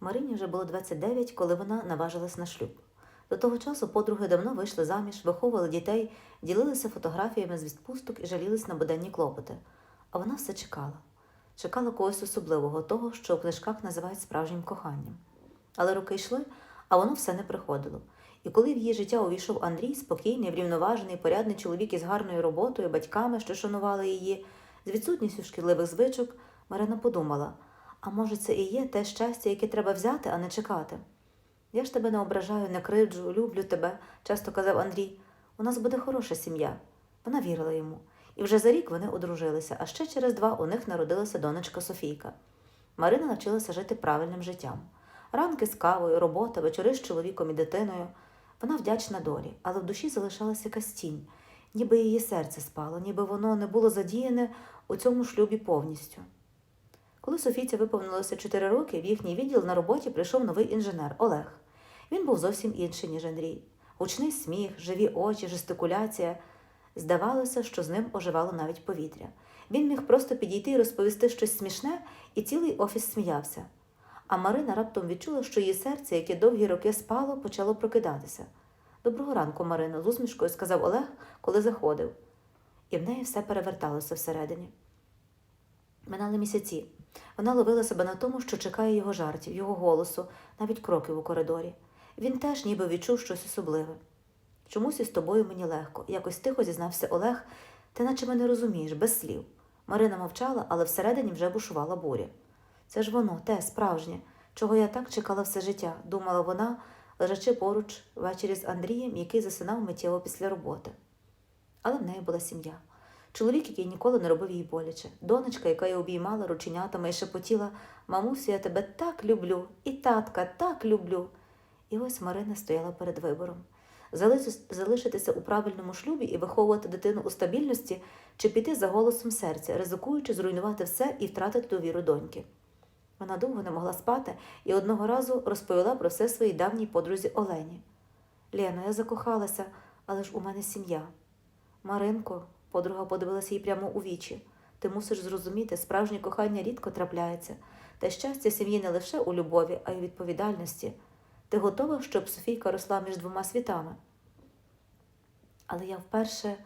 Марині вже було 29, коли вона наважилась на шлюб. До того часу подруги давно вийшли заміж, виховували дітей, ділилися фотографіями з відпусток і жалілись на буденні клопоти. А вона все чекала. Чекала когось особливого, того, що у книжках називають справжнім коханням. Але роки йшли, а воно все не приходило. І коли в її життя увійшов Андрій, спокійний, врівноважений, порядний чоловік із гарною роботою, батьками, що шанували її, з відсутністю шкідливих звичок, Марина подумала: а може, це і є те щастя, яке треба взяти, а не чекати? Я ж тебе не ображаю, не криджу, люблю тебе, часто казав Андрій. У нас буде хороша сім'я. Вона вірила йому. І вже за рік вони одружилися, а ще через два у них народилася донечка Софійка. Марина навчилася жити правильним життям. Ранки з кавою, робота, вечори з чоловіком і дитиною. Вона вдячна долі, але в душі залишалася якась тінь, ніби її серце спало, ніби воно не було задіяне у цьому шлюбі повністю. Коли Софійці виповнилося 4 роки, в їхній відділ на роботі прийшов новий інженер Олег. Він був зовсім інший, ніж Андрій. Гучний сміх, живі очі, жестикуляція. Здавалося, що з ним оживало навіть повітря. Він міг просто підійти і розповісти щось смішне, і цілий офіс сміявся. А Марина раптом відчула, що її серце, яке довгі роки спало, почало прокидатися. Доброго ранку, Марино, з усмішкою сказав Олег, коли заходив. І в неї все переверталося всередині. Минали місяці. Вона ловила себе на тому, що чекає його жартів, його голосу, навіть кроків у коридорі. Він теж ніби відчув щось особливе. Чомусь із тобою мені легко, якось тихо зізнався Олег, ти наче мене розумієш, без слів. Марина мовчала, але всередині вже бушувала буря. Це ж воно, те, справжнє, чого я так чекала все життя, думала вона, лежачи поруч ввечері з Андрієм, який засинав миттєво після роботи. Але в неї була сім'я. Чоловік, який ніколи не робив їй боляче, донечка, яка її обіймала рученятами і шепотіла Мамусю, я тебе так люблю, і татка так люблю. І ось Марина стояла перед вибором залишитися у правильному шлюбі і виховувати дитину у стабільності, чи піти за голосом серця, ризикуючи зруйнувати все і втратити довіру доньки. Вона довго не могла спати і одного разу розповіла про все своїй давній подрузі Олені. Лєно, я закохалася, але ж у мене сім'я. Маринко, подруга подивилася їй прямо у вічі. Ти мусиш зрозуміти, справжнє кохання рідко трапляється, та щастя сім'ї не лише у любові, а й у відповідальності. Ти готова, щоб Софійка росла між двома світами? Але я вперше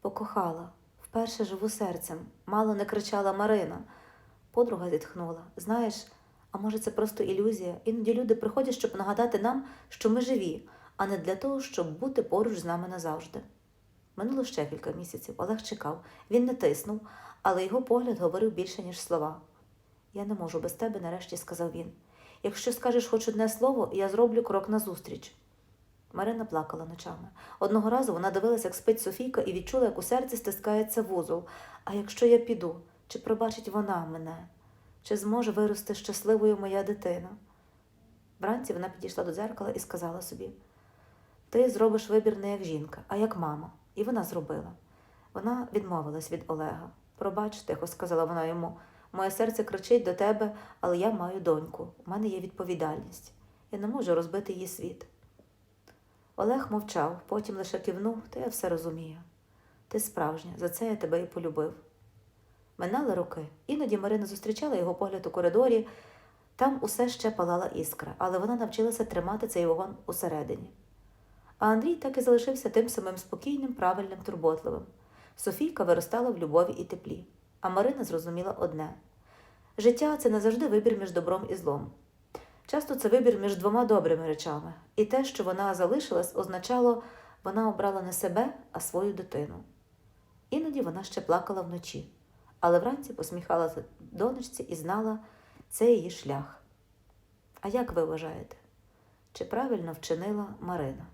покохала, вперше живу серцем, мало не кричала Марина. Подруга зітхнула. Знаєш, а може, це просто ілюзія? Іноді люди приходять, щоб нагадати нам, що ми живі, а не для того, щоб бути поруч з нами назавжди. Минуло ще кілька місяців. Олег чекав. Він не тиснув, але його погляд говорив більше, ніж слова. Я не можу без тебе, нарешті сказав він. Якщо скажеш хоч одне слово, я зроблю крок назустріч. Марина плакала ночами. Одного разу вона дивилася, як спить Софійка, і відчула, як у серці стискається вузол. А якщо я піду, чи пробачить вона мене? Чи зможе вирости щасливою моя дитина? Вранці вона підійшла до дзеркала і сказала собі: Ти зробиш вибір не як жінка, а як мама. І вона зробила. Вона відмовилась від Олега. Пробач, тихо сказала вона йому. Моє серце кричить до тебе, але я маю доньку. У мене є відповідальність. Я не можу розбити її світ. Олег мовчав, потім лише кивнув, та я все розумію. Ти справжня, за це я тебе і полюбив. Минали роки. Іноді Марина зустрічала його погляд у коридорі. Там усе ще палала іскра, але вона навчилася тримати цей вогонь усередині. А Андрій так і залишився тим самим спокійним, правильним, турботливим. Софійка виростала в любові і теплі, а Марина зрозуміла одне життя це не завжди вибір між добром і злом. Часто це вибір між двома добрими речами, і те, що вона залишилась, означало, вона обрала не себе, а свою дитину. Іноді вона ще плакала вночі, але вранці посміхалася донечці і знала, це її шлях. А як ви вважаєте? Чи правильно вчинила Марина?